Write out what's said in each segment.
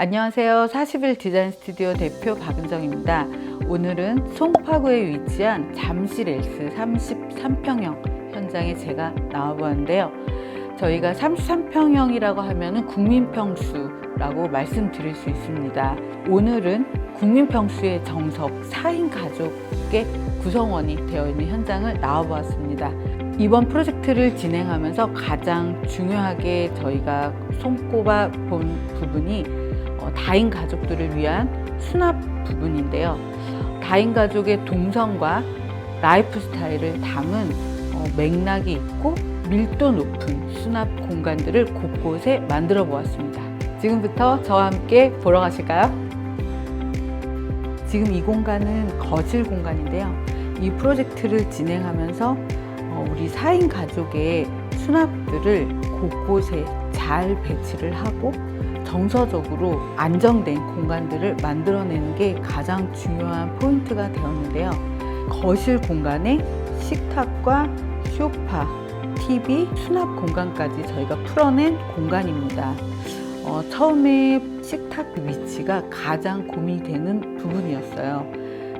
안녕하세요. 40일 디자인 스튜디오 대표 박은정입니다. 오늘은 송파구에 위치한 잠실 엘스 33평형 현장에 제가 나와보았는데요. 저희가 33평형이라고 하면 국민평수라고 말씀드릴 수 있습니다. 오늘은 국민평수의 정석 4인 가족의 구성원이 되어 있는 현장을 나와보았습니다. 이번 프로젝트를 진행하면서 가장 중요하게 저희가 손꼽아 본 부분이 어, 다인 가족들을 위한 수납 부분인데요. 다인 가족의 동선과 라이프 스타일을 담은 어, 맥락이 있고 밀도 높은 수납 공간들을 곳곳에 만들어 보았습니다. 지금부터 저와 함께 보러 가실까요? 지금 이 공간은 거실 공간인데요. 이 프로젝트를 진행하면서 어, 우리 4인 가족의 수납들을 곳곳에 잘 배치를 하고 정서적으로 안정된 공간들을 만들어내는 게 가장 중요한 포인트가 되었는데요. 거실 공간에 식탁과 소파, TV, 수납 공간까지 저희가 풀어낸 공간입니다. 어, 처음에 식탁 위치가 가장 고민이 되는 부분이었어요.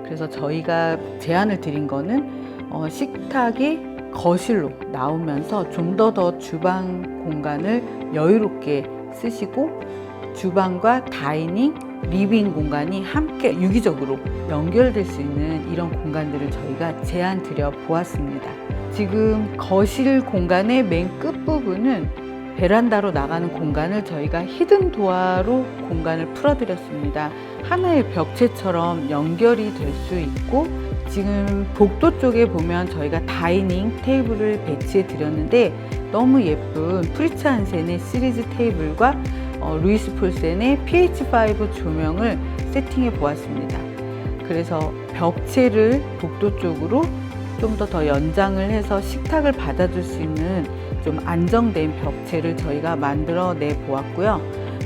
그래서 저희가 제안을 드린 거는 어, 식탁이 거실로 나오면서 좀 더더 주방 공간을 여유롭게 쓰시고 주방과 다이닝, 리빙 공간이 함께 유기적으로 연결될 수 있는 이런 공간들을 저희가 제안 드려 보았습니다. 지금 거실 공간의 맨 끝부분은 베란다로 나가는 공간을 저희가 히든 도어로 공간을 풀어드렸습니다. 하나의 벽체처럼 연결이 될 수 있고 지금 복도 쪽에 보면 저희가 다이닝 테이블을 배치해 드렸는데 너무 예쁜 프리츠 한센의 시리즈 테이블과 어, 루이스 폴센의 PH5 조명을 세팅해 보았습니다. 그래서 벽체를 복도 쪽으로 좀 더 더 연장을 해서 식탁을 받아줄 수 있는 좀 안정된 벽체를 저희가 만들어 내 보았고요.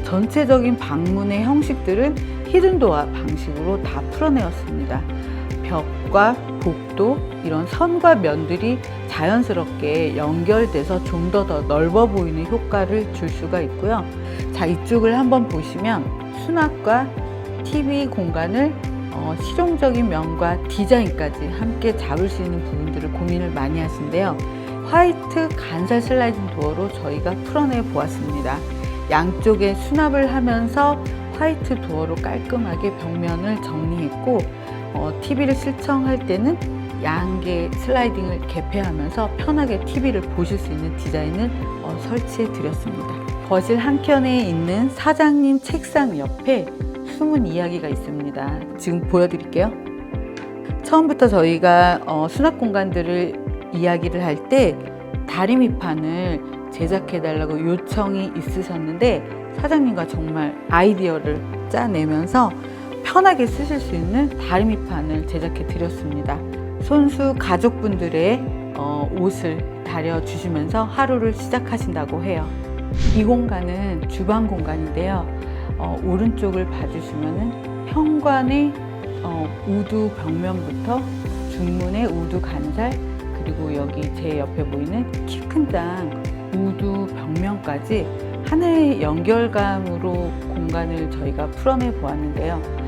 전체적인 방문의 형식들은 히든도어 방식으로 다 풀어내었습니다. 벽과 복도 이런 선과 면들이 자연스럽게 연결돼서 좀 더 더 넓어 보이는 효과를 줄 수가 있고요. 자 이쪽을 한번 보시면 수납과 TV 공간을 어, 실용적인 면과 디자인까지 함께 잡을 수 있는 부분들을 고민을 많이 하신데요. 화이트 간살 슬라이딩 도어로 저희가 풀어내 보았습니다. 양쪽에 수납을 하면서 화이트 도어로 깔끔하게 벽면을 정리했고 어, TV를 실청할 때는 양개 슬라이딩을 개폐하면서 편하게 TV를 보실 수 있는 디자인을 어, 설치해 드렸습니다. 거실 한켠에 있는 사장님 책상 옆에 숨은 이야기가 있습니다. 지금 보여드릴게요. 처음부터 저희가 어, 수납 공간들을 이야기를 할 때 다리미판을 제작해달라고 요청이 있으셨는데 사장님과 정말 아이디어를 짜내면서 편하게 쓰실 수 있는 다리미판을 제작해 드렸습니다. 손수 가족분들의 어, 옷을 다려주시면서 하루를 시작하신다고 해요. 이 공간은 주방 공간인데요. 어, 오른쪽을 봐주시면은 현관의 어, 우두 벽면부터 중문의 우두 간살 그리고 여기 제 옆에 보이는 키 큰 장 우두 벽면까지 하나의 연결감으로 공간을 저희가 풀어내 보았는데요.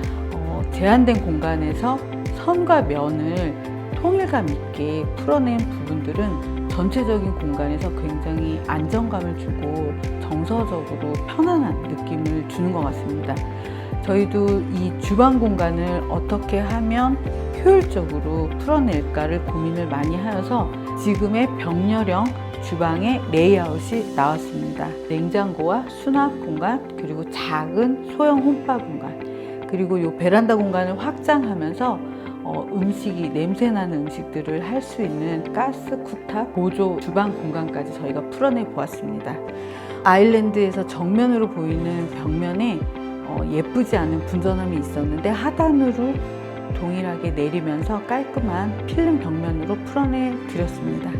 어, 제한된 공간에서 선과 면을 통일감 있게 풀어낸 부분들은 전체적인 공간에서 굉장히 안정감을 주고 정서적으로 편안한 느낌을 주는 것 같습니다. 저희도 이 주방 공간을 어떻게 하면 효율적으로 풀어낼까를 고민을 많이 하여서 지금의 병렬형 주방의 레이아웃이 나왔습니다. 냉장고와 수납 공간, 그리고 작은 소형 홈파 공간, 그리고 이 베란다 공간을 확장하면서 어, 음식이 냄새나는 음식들을 할 수 있는 가스 쿠타 보조 주방 공간까지 저희가 풀어내 보았습니다. 아일랜드에서 정면으로 보이는 벽면에 어, 예쁘지 않은 분전함이 있었는데 하단으로 동일하게 내리면서 깔끔한 필름 벽면으로 풀어내 드렸습니다.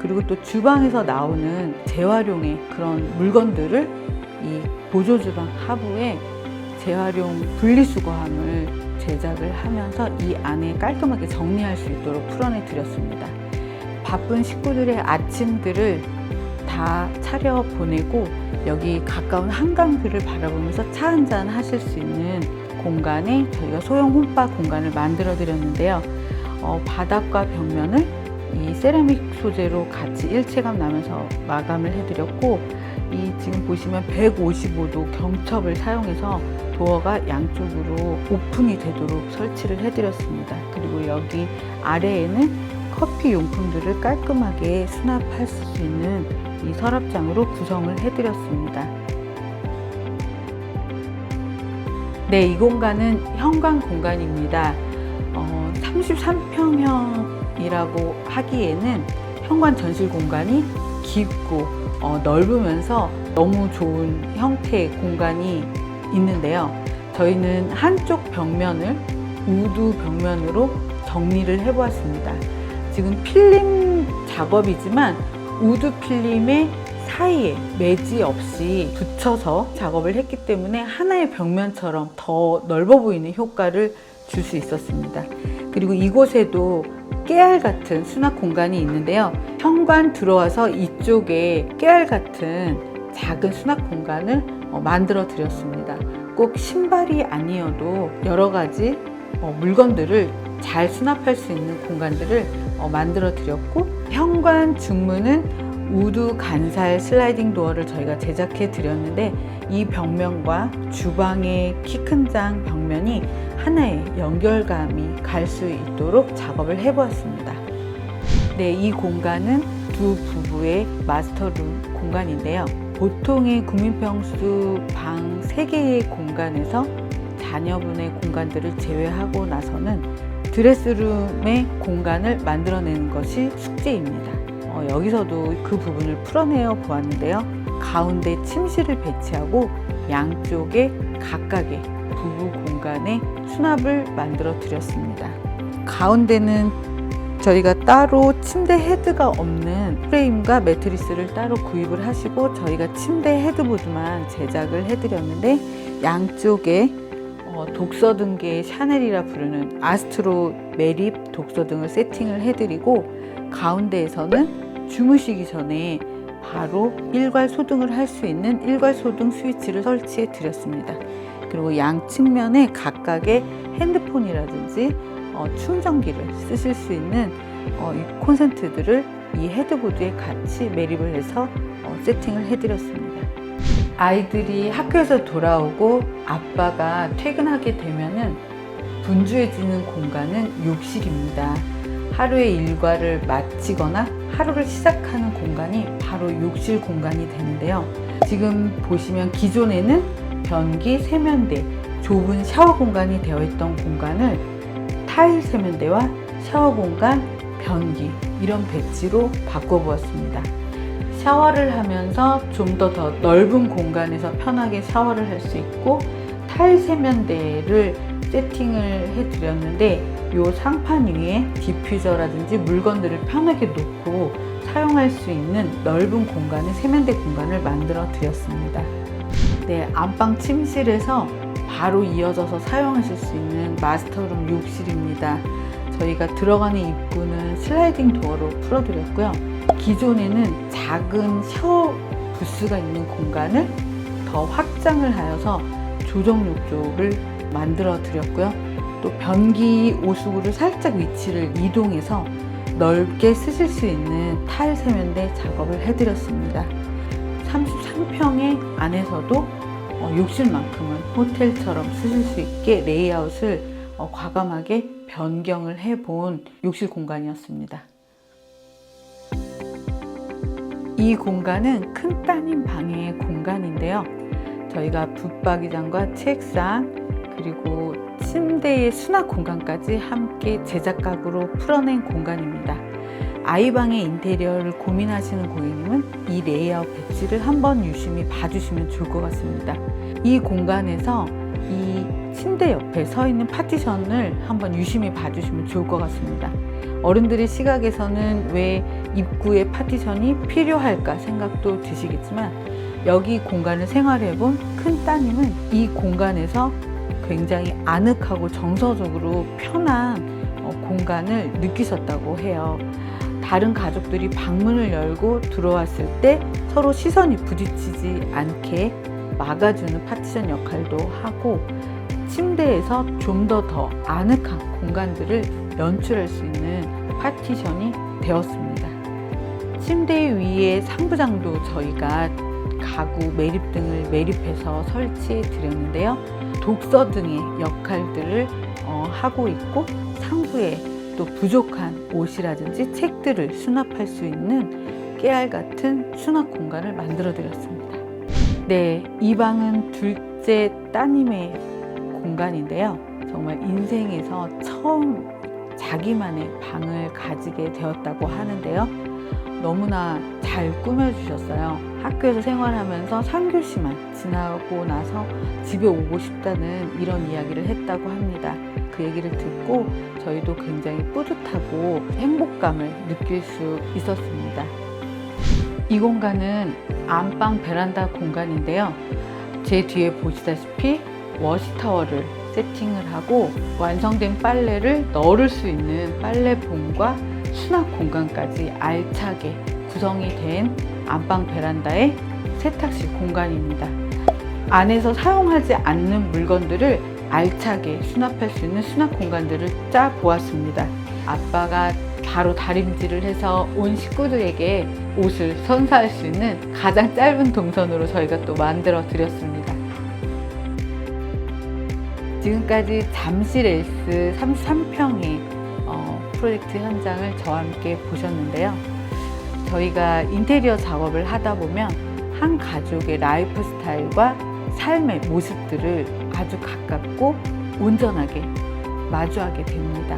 그리고 또 주방에서 나오는 재활용의 그런 물건들을 이 보조 주방 하부에 재활용 분리수거함을 제작을 하면서 이 안에 깔끔하게 정리할 수 있도록 풀어내 드렸습니다. 바쁜 식구들의 아침들을 다 차려 보내고 여기 가까운 한강뷰를 바라보면서 차 한잔 하실 수 있는 공간에 저희가 소형 홈바 공간을 만들어 드렸는데요. 어, 바닥과 벽면을 이 세라믹 소재로 같이 일체감 나면서 마감을 해드렸고 이 지금 보시면 155도 경첩을 사용해서 도어가 양쪽으로 오픈이 되도록 설치를 해드렸습니다. 그리고 여기 아래에는 커피 용품들을 깔끔하게 수납할 수 있는 이 서랍장으로 구성을 해드렸습니다. 네, 이 공간은 현관 공간입니다. 어, 33평형이라고 하기에는 현관 전실 공간이 깊고 어, 넓으면서 너무 좋은 형태의 공간이 있는데요. 저희는 한쪽 벽면을 우드 벽면으로 정리를 해보았습니다. 지금 필름 작업이지만 우드 필름의 사이에 매지 없이 붙여서 작업을 했기 때문에 하나의 벽면처럼 더 넓어 보이는 효과를 줄 수 있었습니다. 그리고 이곳에도 깨알 같은 수납 공간이 있는데요. 현관 들어와서 이쪽에 깨알 같은 작은 수납 공간을 어, 만들어 드렸습니다. 꼭 신발이 아니어도 여러 가지 어, 물건들을 잘 수납할 수 있는 공간들을 어, 만들어 드렸고 현관 중문은 우드 간살 슬라이딩 도어를 저희가 제작해 드렸는데 이 벽면과 주방의 키 큰 장 벽면이 하나의 연결감이 갈 수 있도록 작업을 해 보았습니다. 네, 이 공간은 두 부부의 마스터룸 공간인데요. 보통의 국민평수 방 3개의 공간에서 자녀분의 공간들을 제외하고 나서는 드레스룸의 공간을 만들어내는 것이 숙제입니다. 어, 여기서도 그 부분을 풀어내어 보았는데요. 가운데 침실을 배치하고 양쪽에 각각의 부부 공간에 수납을 만들어 드렸습니다. 가운데는 저희가 따로 침대 헤드가 없는 프레임과 매트리스를 따로 구입을 하시고 저희가 침대 헤드보드만 제작을 해드렸는데 양쪽에 어, 독서 등계의 샤넬이라 부르는 아스트로 매립 독서 등을 세팅을 해드리고 가운데에서는 주무시기 전에 바로 일괄 소등을 할 수 있는 일괄 소등 스위치를 설치해 드렸습니다. 그리고 양 측면에 각각의 핸드폰이라든지 어, 충전기를 쓰실 수 있는 어, 이 콘센트들을 이 헤드보드에 같이 매립을 해서 어, 세팅을 해드렸습니다. 아이들이 학교에서 돌아오고 아빠가 퇴근하게 되면은 분주해지는 공간은 욕실입니다. 하루의 일과를 마치거나 하루를 시작하는 공간이 바로 욕실 공간이 되는데요. 지금 보시면 기존에는 변기, 세면대, 좁은 샤워 공간이 되어 있던 공간을 타일 세면대와 샤워 공간, 변기 이런 배치로 바꿔보았습니다. 샤워를 하면서 좀 더 더 넓은 공간에서 편하게 샤워를 할 수 있고 타일 세면대를 세팅을 해드렸는데 이 상판 위에 디퓨저라든지 물건들을 편하게 놓고 사용할 수 있는 넓은 공간의 세면대 공간을 만들어 드렸습니다. 네, 안방 침실에서 바로 이어져서 사용하실 수 있는 마스터룸 욕실입니다. 저희가 들어가는 입구는 슬라이딩 도어로 풀어드렸고요. 기존에는 작은 샤워 부스가 있는 공간을 더 확장을 하여서 조정 욕조를 만들어 드렸고요. 또 변기 오수구를 살짝 위치를 이동해서 넓게 쓰실 수 있는 타일 세면대 작업을 해드렸습니다. 33평의 안에서도 어, 욕실만큼은 호텔처럼 쓰실 수 있게 레이아웃을 어, 과감하게 변경을 해본 욕실 공간이었습니다. 이 공간은 큰 따님 방의 공간인데요. 저희가 붙박이장과 책상 그리고 침대의 수납 공간까지 함께 제작각으로 풀어낸 공간입니다. 아이방의 인테리어를 고민하시는 고객님은 이 레이아웃 배치를 한번 유심히 봐주시면 좋을 것 같습니다. 이 공간에서 이 침대 옆에 서 있는 파티션을 한번 유심히 봐주시면 좋을 것 같습니다. 어른들의 시각에서는 왜 입구에 파티션이 필요할까 생각도 드시겠지만 여기 공간을 생활해본 큰 따님은 이 공간에서 굉장히 아늑하고 정서적으로 편한 어, 공간을 느끼셨다고 해요. 다른 가족들이 방문을 열고 들어왔을 때 서로 시선이 부딪히지 않게 막아주는 파티션 역할도 하고 침대에서 좀 더 더 아늑한 공간들을 연출할 수 있는 파티션이 되었습니다. 침대 위에 상부장도 저희가 가구 매립 등을 매립해서 설치해 드렸는데요. 독서 등의 역할들을 어, 하고 있고 상부에 또 부족한 옷이라든지 책들을 수납할 수 있는 깨알 같은 수납 공간을 만들어 드렸습니다. 네, 이 방은 둘째 따님의 공간인데요. 정말 인생에서 처음 자기만의 방을 가지게 되었다고 하는데요. 너무나 잘 꾸며주셨어요. 학교에서 생활하면서 3교시만 지나고 나서 집에 오고 싶다는 이런 이야기를 했다고 합니다. 그 얘기를 듣고 저희도 굉장히 뿌듯하고 행복감을 느낄 수 있었습니다. 이 공간은 안방 베란다 공간인데요. 제 뒤에 보시다시피 워시타워를 세팅을 하고 완성된 빨래를 널을 수 있는 빨래봉과 수납 공간까지 알차게 구성이 된 안방 베란다의 세탁실 공간입니다. 안에서 사용하지 않는 물건들을 알차게 수납할 수 있는 수납 공간들을 짜 보았습니다. 아빠가 바로 다림질을 해서 온 식구들에게 옷을 선사할 수 있는 가장 짧은 동선으로 저희가 또 만들어 드렸습니다. 지금까지 잠실 엘스 33평의 어, 프로젝트 현장을 저와 함께 보셨는데요. 저희가 인테리어 작업을 하다 보면 한 가족의 라이프 스타일과 삶의 모습들을 아주 가깝고 온전하게 마주하게 됩니다.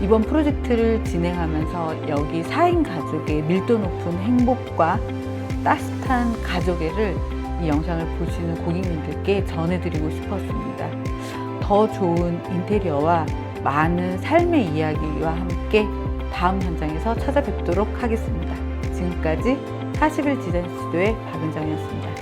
이번 프로젝트를 진행하면서 여기 4인 가족의 밀도 높은 행복과 따뜻한 가족애를 이 영상을 보시는 고객님들께 전해드리고 싶었습니다. 더 좋은 인테리어와 많은 삶의 이야기와 함께 다음 현장에서 찾아뵙도록 하겠습니다. 지금까지 40일 디자인 스튜디오의 박은정이었습니다.